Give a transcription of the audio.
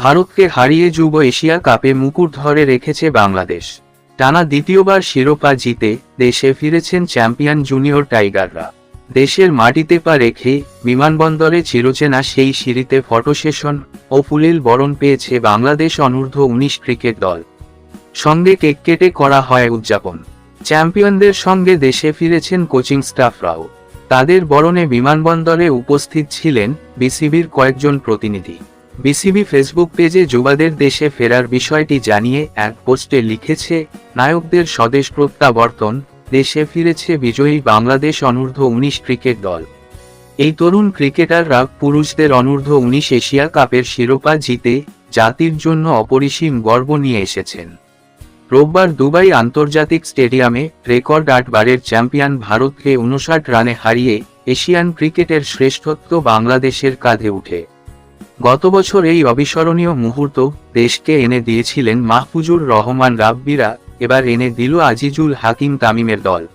ভারতকে হারিয়ে যুব এশিয়া কাপে মুকুট ধরে রেখেছে বাংলাদেশ। টানা দ্বিতীয়বার শিরোপা জিতে দেশে ফিরেছেন চ্যাম্পিয়ন জুনিয়র টাইগাররা। দেশের মাটিতে পা রেখে বিমানবন্দরে চিরচেনা সেই সিঁড়িতে ফটো সেশন ও ফুলেল বরণ পেয়েছে বাংলাদেশ অনূর্ধ্ব উনিশ ক্রিকেট দল। সঙ্গে কেক কেটে করা হয় উদযাপন। চ্যাম্পিয়নদের সঙ্গে দেশে ফিরেছেন কোচিং স্টাফরাও। তাদের বরণে বিমানবন্দরে উপস্থিত ছিলেন বিসিবির কয়েকজন প্রতিনিধি। বিসিবি ফেসবুক পেজে যুবাদের দেশে ফেরার বিষয়টি জানিয়ে এক পোস্টে লিখেছে, নায়কদের স্বদেশ প্রত্যাবর্তন, দেশে ফিরেছে বিজয়ী বাংলাদেশ অনূর্ধ্ব উনিশ ক্রিকেট দল। এই তরুণ ক্রিকেটাররা পুরুষদের অনূর্ধ্ব উনিশ এশিয়া কাপের শিরোপা জিতে জাতির জন্য অপরিসীম গর্ব নিয়ে এসেছেন। রোববার দুবাই আন্তর্জাতিক স্টেডিয়ামে রেকর্ড আটবারের চ্যাম্পিয়ন ভারতকে উনষাট রানে হারিয়ে এশিয়ান ক্রিকেটের শ্রেষ্ঠত্ব বাংলাদেশের কাঁধে উঠে। গত বছর এই অবিস্মরণীয় মুহূর্ত দেশকে এনে দিয়েছিলেন মাহফুজুর রহমান রাব্বিরা, এবার এনে দিল আজিজুল হাকিম তামিমের দল।